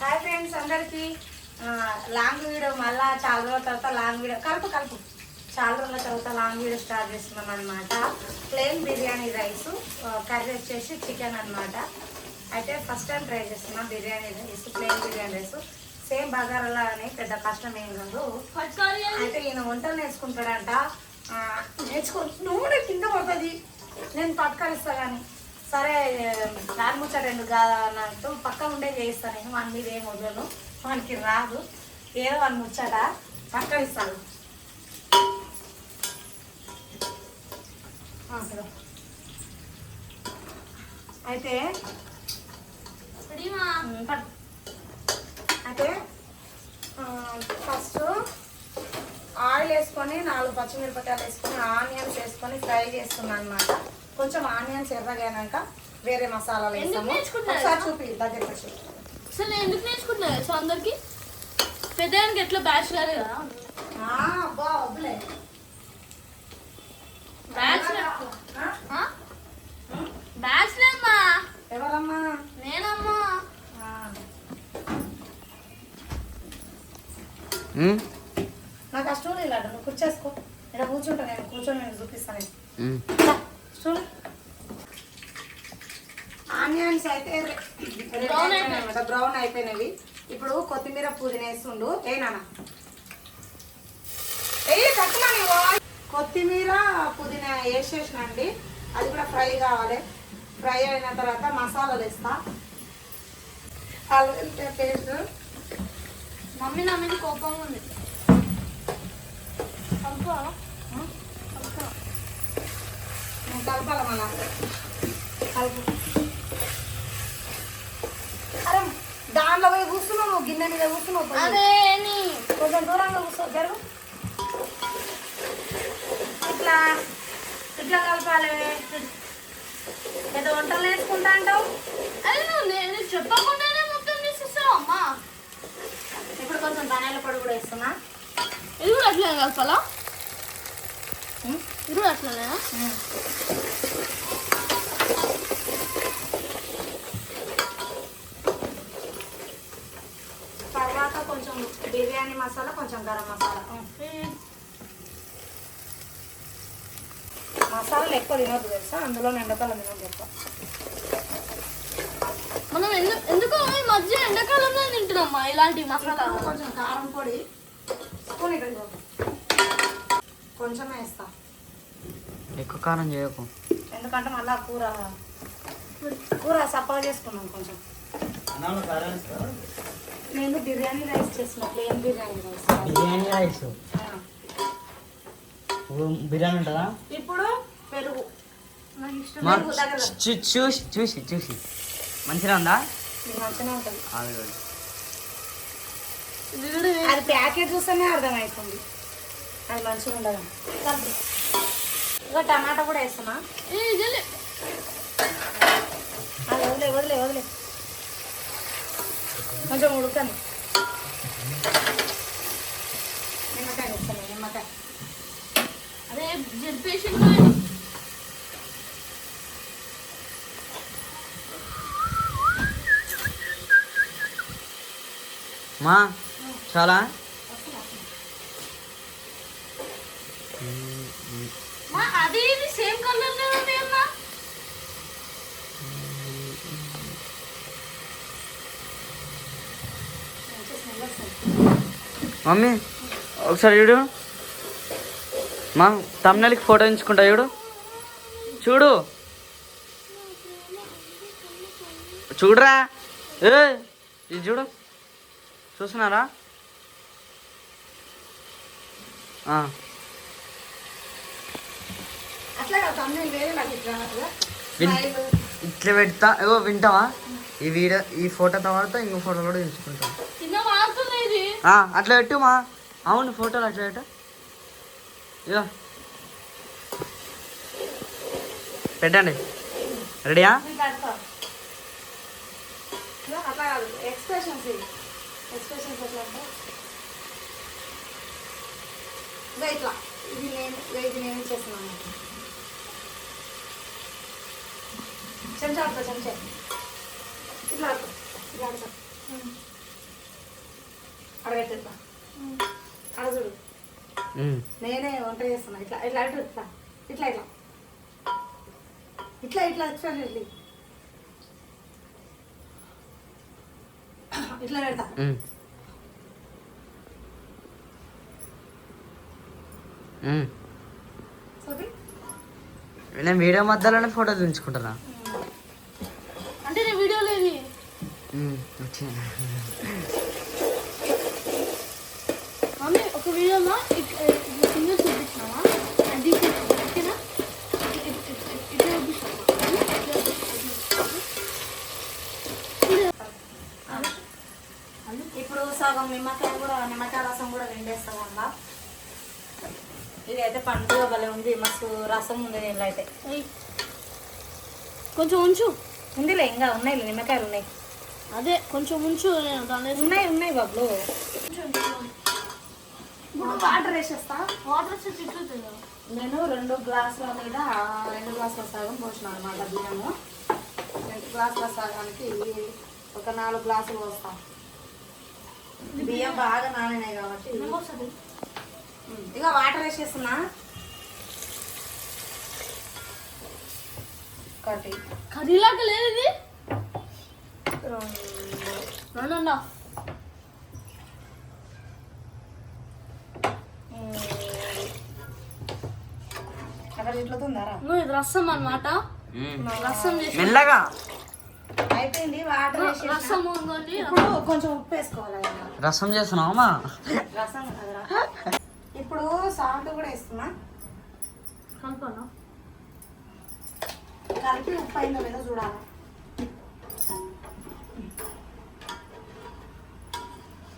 Hi friends అందరికి long video మళ్ళా చాలా రోజుల తర్వాత లాంగ్ వీడియో. కలుపు కలుపు. చాలా రోజుల తర్వాత లాంగ్ వీడియో స్టార్ట్ చేస్తున్నాం అనమాట ప్లెయిన్ బిర్యానీ రైస్ కర్రీ వచ్చేసి చికెన్ అన్నమాట. అయితే ఫస్ట్ టైం ట్రై చేస్తున్నాం biryani rice plain biryani rice same బగారాలా పెద్ద కష్టం ఏం కాదు అయితే ఈయన వంటలు నేర్చుకుంటాడంట. నేర్చుకో నూనె కింద పడుతుంది. నేను పట్టుకరిస్తా కానీ సరే కారు ముచ్చట ఎందుకు కాదు అన్నట్టు పక్క ఉండే చేయిస్తాను నేను వాని మీద ఏం వదలను. వానికి రాదు. ఏదో వాని ముచ్చట పక్కనిస్తాను ఆ, సరే. అయితే. అయితే ఫస్ట్ ఆయిల్ వేసుకొని నాలుగు పచ్చిమిరపకాయలు వేసుకొని ఆనియన్స్ వేసుకొని ఫ్రై చేస్తున్నాను అనమాట కొంచెం ఆనియన్స్ ఎర్రగానాక వేరే మసాలాలు వేస్తాము? ఒకసారి చూపి దగ్గర అసలు నేను ఎందుకు నేర్చుకుంటున్నా సో అందరికి పెద్దయానికి ఎట్లా బ్యాచులర్ కదా? ఆ, అబ్బా వద్దులే. బ్యాచులర్ ఆ? బ్యాచులర్ ఎవరమ్మా? నేనమ్మా ఆ, ఉమ్, నాకు ఆ స్టూల్ ఇలాంటి నువ్వు కూర్చేసుకో ఇక్కడ కూర్చుంటా నేను కూర్చొని నేను చూపిస్తాను ఉమ్. స్టూల్ ఆనియన్స్ అయితే Brown బ్రౌన్ అయిపోయినవి. ఇప్పుడు కొత్తిమీర పుదీనా వేస్తుండు. ఏ నాన్న? కొత్తిమీర పుదీనా వేసేసిన అండి అది కూడా ఫ్రై కావాలి. ఫ్రై అయిన తర్వాత మసాలాలు వేస్తా. అల్లం పేస్ట్ మమ్మీ నా మీద కోపంగా ఉంది. కలపాలి మళ్ళా? కలుపు అరే దాంట్లో పోయి కూర్చున్నావు నువ్వు గిన్నె మీద కూర్చున్నావు కొంచెం దూరంగా కూర్చో జరుగు. ఇట్లా ఇట్లా కలపాలి. ఏదో వంటలు నేర్చుకుంటా అంటావు? అదే నేను చెప్పకుండానే మొత్తం తీసేస్తావు అమ్మా. ఇప్పుడు కొంచెం ధనియాల పొడి కూడా వేస్తున్నా. ఇది కూడా అట్లనే కలపాలా? ఇది కూడా అట్లనేనా ఉం. తర్వాత కొంచెం బిర్యానీ మసాలా కొంచెం గరం మసాలా. మసాలాలు ఎక్కువ తినొద్దు తెలుసా? అందులో ఎండకాలం తినొద్దు ఎక్కువ. మనం ఎందుకు ఎందుకో ఈ మధ్య ఎండాకాలంలో తింటున్నామ్మా ఇలాంటి మసాలా. కొంచెం కారం పొడి స్పూన్ ఇక్కడ ఇవ్వు. కొంచెం వేస్తా. ఎక్కువ కారం చేయకు. ఎందుకంటే మళ్ళీ కూర కూర సప్పగా చేసుకున్నాం కొంచెం. నేను బిర్యానీ రైస్ చేసిన plain biryani rice. Biryani rice. Biryani ఉంటుందా? ఇప్పుడు పెరుగు. చూసి చూసి చూసి. మంచిగా ఉందా? ఇది మంచిగా ఉంటుంది. అది ప్యాకెట్ చూస్తేనే అర్థమవుతుంది అది మంచిగా ఉండదు. ఇక టమాటా కూడా వేస్తున్నా. అది వదిలే వదిలే వదిలే. కొంచెం ఉడకని. నిమ్మకాయ వేస్తాను నిమ్మకాయ. అదే జరిపేసి మా చాలా మా అది ఇది సేమ్ కలర్లో ఉంది అమ్మా మమ్మీ ఒకసారి చూడు. మా తమ్నెలకి ఫోటో ఎంచుకుంటా చూడు. చూడు. చూడరా. ఏ ఇది చూడు. చూస్తున్నారా. ఇట్లా పెడతా. ఏవో వింటావా? ఈ వీడియో ఈ ఫోటో తర్వాత ఇంకో ఫోటో కూడా ఎంచుకుంటాం చిన్న మారుతుంది ఇది ఆ, అట్లా పెట్టుమా అవును ఫోటోలు అట్లా పెట్టు. ఇగో పెట్టండి. రెడీయా? ఇట్లా అట్లా. ఇట్లా అట్లా కాదు. ఎక్స్ప్రెషన్స్ ఇవి. ఎక్స్ప్రెషన్స్ ఎట్లా అంటే ఇట్లా. ఇది నేను ఇదో ఇది నేను చేస్తున్నాను చెంచా చెంచా. ఇట్లా ఇట్లా అడగట్టా అడగుడు నేనే వంట చేస్తున్నా. ఇట్లా ఇట్లా అడుగు ఇట్లా. ఇట్లా ఇట్లా. ఇట్లా ఇట్లా వచ్చాను ఇట్లా పెడతా. నేను వీడియో మధ్యలోనే ఫోటో దించుకుంటున్నా. అంటే నేను వీడియో లేని. ఒక వీడియోలో సింగర్ చూపించినావా అది ఓకేనా? ఇట్లా ఇప్పుడు సగం నిమ్మకాయ కూడా నిమ్మకాయ రసం కూడా వెండేస్తాం అమ్మ. ఇది అయితే పండుగ భలే ఉంది మస్తు రసం ఉంది దీనిలో అయితే. కొంచెం ఉంచు. ఉందిలే ఇంకా ఉన్నాయి నిమ్మకాయలు ఉన్నాయి. అదే కొంచెం ఉంచు ఉన్నాయి ఉన్నాయి బాబులు ఇప్పుడు వాటర్ వేసేస్తా. వాటర్ కదా నేను రెండు గ్లాసుల మీద రెండు గ్లాసుల సగం పోసిన అనమాట బియ్యము. రెండు గ్లాసుల సగానికి ఒక నాలుగు గ్లాసులు పోస్తా. బియ్యం బాగా నానినాయి కాబట్టి ఇక వాటర్ వేసేస్తున్నా. ఒకటి కర్రీలాగా లేదు ఇది. రెండు. రెండు నువ్వు ఇది రసం అన్నమాట. రసం చేసి మెల్లగా. అయిపోయింది వాటర్ రసం ఇప్పుడు కొంచెం ఉప్పు వేసుకోవాలి కదా. రసం చేస్తున్నావమ్మా రసం కదరా. ఇప్పుడు సాల్ట్ కూడా వేస్తున్నా. కలపనా కలిపి ఉప్పు అయిందో లేదో చూడాలి.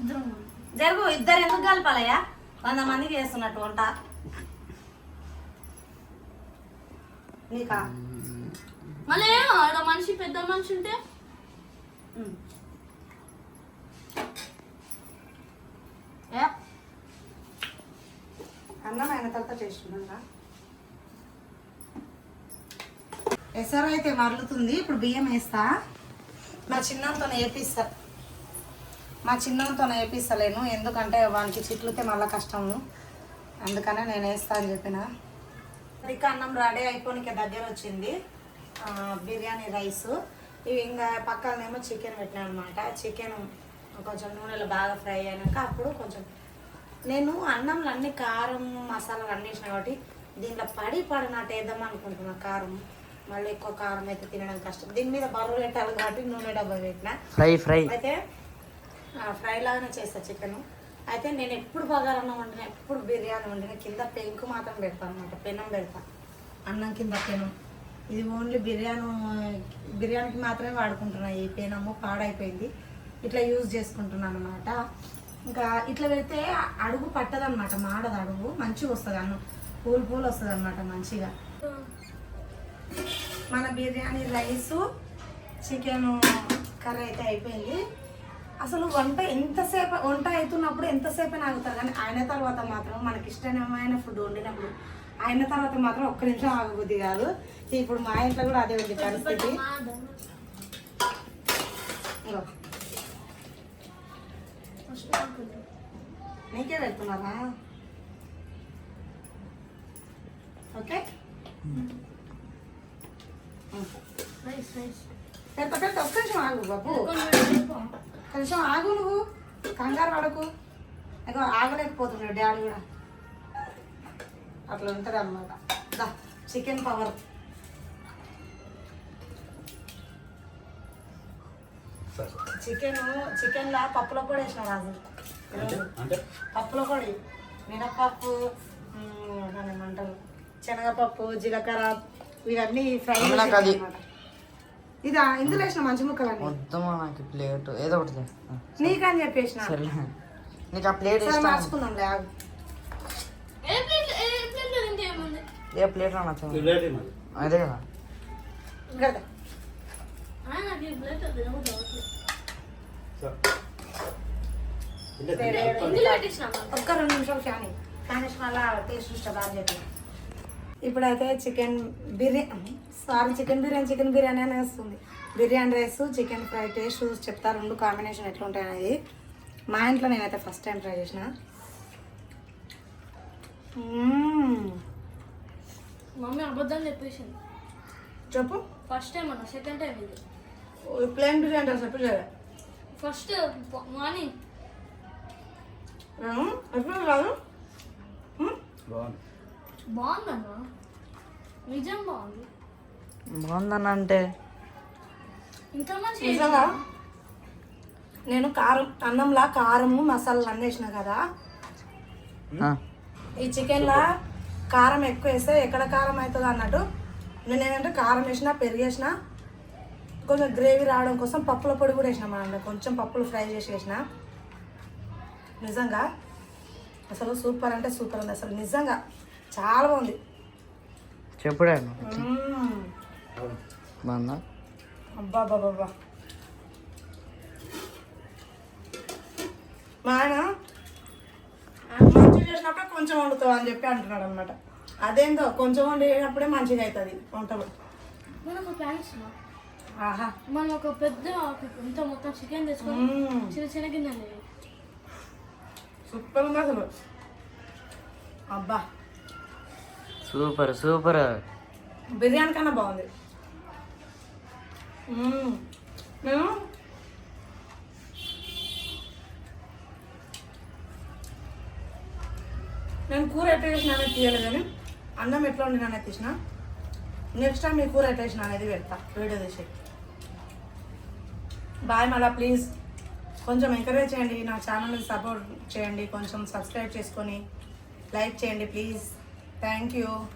ఇద్దరం. జరుగు ఇద్దరు ఎందుకు కలపాలయ్యా? వంద మందికి చేస్తున్నట్టు వంట. నీకా? మళ్ళీ ఆడ మనిషి పెద్ద మనిషి ఉంటే? అన్నం అయిన తర్వాత చేస్తున్నారా ఎసరు అయితే మరలుతుంది ఇప్పుడు బియ్యం వేస్తా. మా చిన్నంతో వేపిస్తా మా చిన్నంతో వేపిస్తలేను ఎందుకంటే వానికి చిట్లుతే మళ్ళీ కష్టము. అందుకనే నేను వేస్తా అని చెప్పిన. ఇక అన్నం రెడీ అయిపోయిన దగ్గర వచ్చింది. బిర్యానీ రైస్. ఇవి ఇంకా పక్కనేమో చికెన్ పెట్టినా అనమాట చికెన్ కొంచెం నూనెలో బాగా ఫ్రై అయినాక అప్పుడు కొంచెం నేను అన్నంలో అన్ని కారం మసాలాలు అన్నీ వేసిన కాబట్టి దీంట్లో పడి పడినట్టు వేద్దాం అనుకుంటున్నా కారం. మళ్ళీ ఎక్కువ కారం అయితే తినడం కష్టం. దీని మీద బరువు పెట్టాలి కాబట్టి నూనె డబ్బా పెట్టిన. Fry fry. అయితే ఫ్రై లాగానే చేస్తా చికెన్. అయితే నేను ఎప్పుడు బగారన్నం వండిన ఎప్పుడు బిర్యానీ వండిన కింద పెంకు మాత్రం పెడతాను అనమాట పెనం పెడతాను అన్నం కింద పెనం. ఇది ఓన్లీ బిర్యానీ బిర్యానీకి మాత్రమే వాడుకుంటున్నా ఈ పెనము పాడైపోయింది. ఇట్లా యూజ్ చేసుకుంటున్నాను అనమాట ఇంకా ఇట్లా పెడితే అడుగు పట్టదనమాట మాడదు అడుగు. మంచిగా వస్తుంది అన్నం. పూలు పూలు వస్తుంది అనమాట మంచిగా. మన బిర్యానీ రైసు చికెన్ కర్రీ అయితే అయిపోయింది. అసలు వంట ఎంతసేపు వంట అవుతున్నప్పుడు ఎంతసేపు ఆగుతారు. కానీ ఆయన తర్వాత మాత్రం మనకి ఇష్టమైన ఫుడ్ వండినప్పుడు ఆయన తర్వాత మాత్రం ఒక్క నిమిషం ఆగబుద్ది కాదు. ఇప్పుడు మా ఇంట్లో కూడా అదే ఉంది పరిస్థితి. నీకే పెడుతున్నారా? ఓకే? పెద్ద పెద్ద ఒక్క నిమిషం ఆగు బాబు. కొంచెం ఆగు నువ్వు. కంగారు పడకు. ఇక ఆగలేకపోతున్నాడు డాడీ కూడా. అట్లా ఉంటుంది అనమాట దా చికెన్ పవర్. చికెన్ చికెన్లో పప్పులో కూడా వేసిన రాజు. పప్పులో కూడా మినపప్పు ఏమంటారు? శనగపప్పు జీలకర్ర ఇవన్నీ ఫ్రై అది- ఇదా ఇందులో వేసిన మంచి ముక్కలన్నీ మొత్తం నాకు ప్లేట్ ఏదో ఒకటి నీకని చెప్పేసిన సరే నీకు ఆ ప్లేట్ మార్చుకున్నాం ల్యాబ్ ఏ ప్లేట్ అదే కదా. ఒక్క రెండు నిమిషాలు ఫ్యాన్ ఫ్యాన్ అలా టేస్ట్ చూస్తా బాగా చెప్పి. ఇప్పుడైతే chicken biryani sorry chicken biryani chicken biryani అని వస్తుంది. Biryani rice chicken fry taste చూసి చెప్తా రెండు కాంబినేషన్ ఎట్లుంటాయి అనేది. మా ఇంట్లో నేనైతే ఫస్ట్ టైం ట్రై చేసిన. మ్మ్. మమ్మీ అబద్ధం చెప్పేసింది. చెప్పు. ఫస్ట్ టైం అన్న సెకండ్ టైం ఇది. ప్లేన్ బిర్యానీ అంటే చెప్పు చేయలే ఫస్ట్ మార్నింగ్ ఎప్పుడు రాదు బాగుందన్న? నిజం బాగుంది. అంటే ఇంకా మంచి నిజంగా? నేను కారం అన్నంలా కారము మసాలాలు అన్నీ వేసిన కదా? ఆ, ఈ చికెన్లా కారం ఎక్కువ వేస్తే ఎక్కడ కారం అవుతుంది అన్నట్టు? నేను ఏంటంటే కారం వేసిన పెరుగు వేసిన కొంచెం గ్రేవీ రావడం కోసం పప్పుల పొడి కూడా వేసిన మన కొంచెం పప్పులు ఫ్రై చేసి వేసిన. నిజంగా? అసలు సూపర్ అంటే సూపర్ ఉంది. అసలు నిజంగా చాలా బాగుంది. చెప్పుడే. బాగుందా? అబ్బా బాబా బాబా మా ఆయన మంచిగా చేసినప్పుడే కొంచెం వండుతావు అని చెప్పి అంటున్నాడు అనమాట అదేందో కొంచెం వండినప్పుడే మంచిగా అవుతుంది వంటలు. మనం ఒక ప్లాన్ ఇస్తున్నాం ఆహా. మనం ఒక పెద్ద ఇంత మొత్తం చికెన్ తెచ్చుకొని. చిన్న చిన్న గిన్నెలు. సూపర్ ఉంది అసలు. అబ్బా. Super super. బిర్యానీ కన్నా బాగుంది. నేను కూర ఎట్లా చేసిన అనేది తీయలేదు కానీ అన్నం ఎట్లా వండిన అనేది తీసిన. నెక్స్ట్ టైం మీ కూర ఎట్లా చేసిన అనేది పెడతా వీడియో తీసి. బాయ్ మళ్ళా ప్లీజ్ కొంచెం ఎంకరేజ్ చేయండి నా ఛానల్ని సపోర్ట్ చేయండి కొంచెం సబ్స్క్రైబ్ చేసుకొని లైక్ చేయండి ప్లీజ్ Thank you.